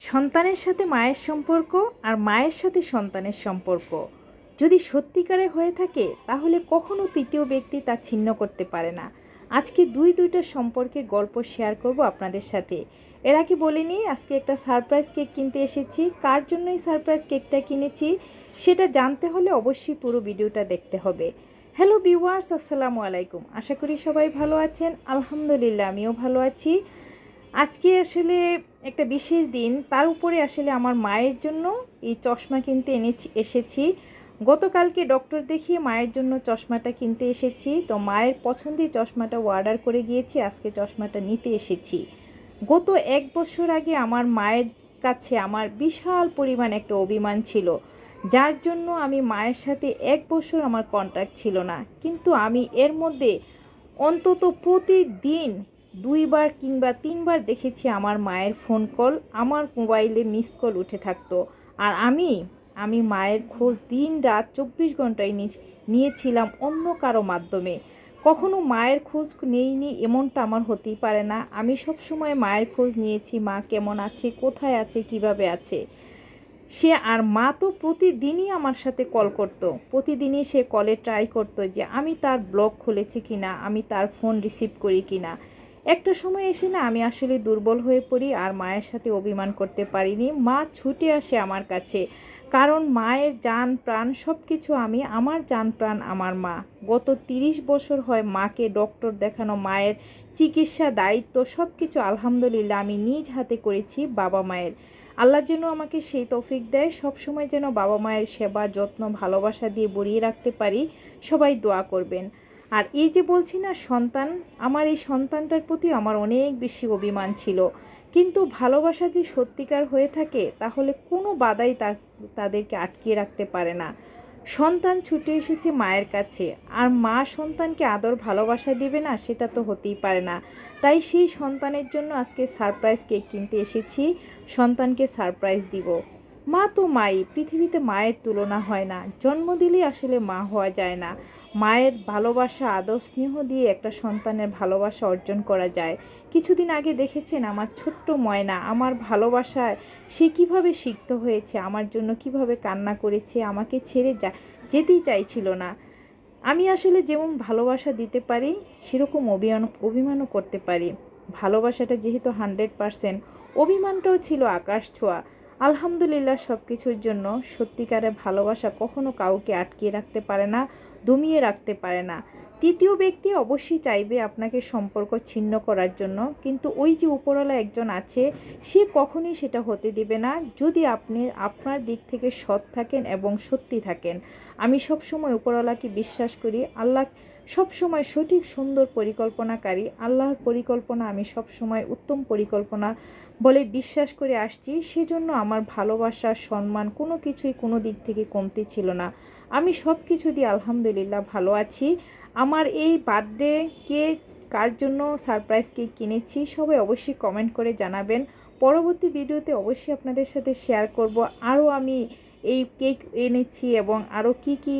সন্তানের সাথে মায়ের সম্পর্ক আর মায়ের সাথে সন্তানের সম্পর্ক। যদি সত্যিকারে হয়ে থাকে, তাহলে কখনো তৃতীয় ব্যক্তি তা ছিন্ন করতে পারে না। আজকে দুই দুইটা সম্পর্কের গল্প শেয়ার করব আপনাদের সাথে। এর আগে বলিনি আজকে একটা সারপ্রাইজ কেক কিনতে এসেছি। কার জন্য এই সারপ্রাইজ কেকটা কিনেছি, সেটা জানতে হলে অবশ্যই পুরো ভিডিওটা দেখতে হবে। হ্যালো ভিউয়ার্স আসসালামু আলাইকুম। আশা করি সবাই ভালো আছেন। আলহামদুলিল্লাহ, আমিও ভালো আছি। আজকে আসলে একটা বিশেষ দিন, তার উপরে আসলে আমার মায়ের জন্য এই চশমা কিনতে এনেছি, এসেছি। গতকালকে ডক্টর দেখিয়ে মায়ের জন্য চশমাটা কিনতে এসেছি। তো মায়ের পছন্দের চশমাটা অর্ডার করে গিয়েছি, আজকে চশমাটা নিতে এসেছি। গত এক বছর আগে আমার মায়ের কাছে আমার বিশাল পরিমাণ একটা অভিমান ছিল, যার জন্য আমি মায়ের সাথে এক বছর আমার কন্ট্যাক্ট ছিল না। কিন্তু আমি এর মধ্যে অন্তত প্রতিদিন দুইবার কিংবা তিনবার দেখেছি আমার মায়ের ফোন কল আমার মোবাইলে মিস কল উঠে থাকতো। আর আমি আমি মায়ের খোঁজ দিন রাত চব্বিশ ঘন্টায় নিয়েছিলাম অন্য কারও মাধ্যমে। কখনো মায়ের খোঁজ নেইনি এমনটা আমার হতেই পারে না। আমি সব সময় মায়ের খোঁজ নিয়েছি, মা কেমন আছে, কোথায় আছে, কীভাবে আছে। সে আর মা তো প্রতিদিনই আমার সাথে কল করতো। প্রতিদিনই সে কলে ট্রাই করতো যে আমি তার ব্লগ খুলেছি কিনা, আমি তার ফোন রিসিভ করি কিনা। একটা সময় এসে না আমি আসলে দুর্বল হয়ে পড়ি আর মায়ের সাথে অভিমান করতে পারিনি। মা ছুটে আসে আমার কাছে। কারণ মায়ের যান প্রাণ সব কিছু আমি, আমার যান প্রাণ আমার মা। গত তিরিশ বছর হয় মাকে ডক্টর দেখানো, মায়ের চিকিৎসা দায়িত্ব সব কিছু আলহামদুলিল্লাহ আমি নিজ হাতে করেছি বাবা মায়ের। আল্লাহ যেন আমাকে সেই তৌফিক দেয় সব সময় যেন বাবা মায়ের সেবা, যত্ন, ভালোবাসা দিয়ে বরিয়ে রাখতে পারি। সবাই দোয়া করবেন। আর এই যে বলছি না সন্তান, আমার এই সন্তানটার প্রতি আমার অনেক বেশি অভিমান ছিল। কিন্তু ভালোবাসা যে সত্যিকার হয়ে থাকে, তাহলে কোনো বাধাই তা, তাদেরকে আটকিয়ে রাখতে পারে না। সন্তান ছুটে এসেছে মায়ের কাছে, আর মা সন্তানকে আদর ভালোবাসা দিবে না, সেটা তো হতেই পারে না। তাই সেই সন্তানের জন্য আজকে সারপ্রাইজ কেক কিনতে এসেছি, সন্তানকে সারপ্রাইজ দিব। মা তো মাই, পৃথিবীতে মায়ের তুলনা হয় না, জন্ম দিলেই আসলে মা হওয়া যায় না। মায়ের ভালোবাসা, আদর, স্নেহ দিয়ে একটা সন্তানের ভালোবাসা অর্জন করা যায়। কিছুদিন আগে দেখেছেন আমার ছোট্ট ময়না, আমার ভালোবাসায় সে কীভাবে সিক্ত হয়েছে, আমার জন্য কীভাবে কান্না করেছে, আমাকে ছেড়ে যা, যেতেই চাইছিল না। আমি আসলে যেমন ভালোবাসা দিতে পারি, সেরকম অভিমান অভিমানও করতে পারি। ভালোবাসাটা যেহেতু হান্ড্রেড পারসেন্ট, অভিমানটাও ছিল আকাশ ছোঁয়া। আলহামদুলিল্লাহ সব কিছুর জন্য সত্যিকারের ভালোবাসা কখনো কাউকে আটকিয়ে রাখতে পারে না, দমিয়ে রাখতে পারে না। তৃতীয় ব্যক্তি অবশ্যই চাইবে আপনাকে সম্পর্ক ছিন্ন করার জন্য, কিন্তু ওই যে উপরওয়ালা একজন আছে, সে কখনই সেটা হতে দিবে না। যদি আপনি আপনার দিক থেকে সৎ থাকেন এবং সত্যি থাকেন, আমি সবসময় উপরওয়ালাকে বিশ্বাস করি, আল্লাহ সবসময় সঠিক, সুন্দর পরিকল্পনাকারী। আল্লাহর পরিকল্পনা আমি সবসময় উত্তম পরিকল্পনা বলে বিশ্বাস করে আসছি। সেজন্য আমার ভালোবাসা, সম্মান কোনো কিছুই কোনো দিক থেকে কমতি ছিল না। আমি সব কিছু দিয়ে আলহামদুলিল্লাহ ভালো আছি। আমার এই বার্থডে কেক কার জন্য, সারপ্রাইজ কেক কিনেছি, সবাই অবশ্যই কমেন্ট করে জানাবেন। পরবর্তী ভিডিওতে অবশ্যই আপনাদের সাথে শেয়ার করব। আরও আমি এই কেক এনেছি এবং আরও কি কি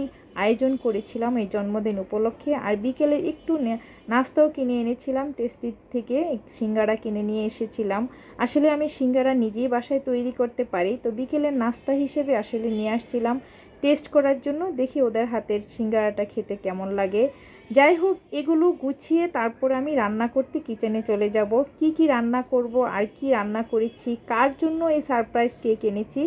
করেছিলাম এই জন্মদিন উপলক্ষে। আর বিকেলে একটু নাস্তাও কিনে এনেছিলাম, টেস্টি থেকে সিঙ্গারা কিনে নিয়ে এসেছিলাম। আসলে আমি সিঙ্গারা নিজেই বাসায় তৈরি করতে পারি, তো বিকেলের নাস্তা হিসেবে আসলে নিয়ে আসছিলাম। টেস্ট করার জন্য দেখি ওদের হাতের সিঙ্গারাটা খেতে কেমন লাগে। যাই হোক, এগুলো গুছিয়ে তারপর আমি রান্না করতে কিচেনে চলে যাব। কি কি রান্না করব, আর কি রান্না করেছি, কার জন্য এই সারপ্রাইজ কেক এনেছি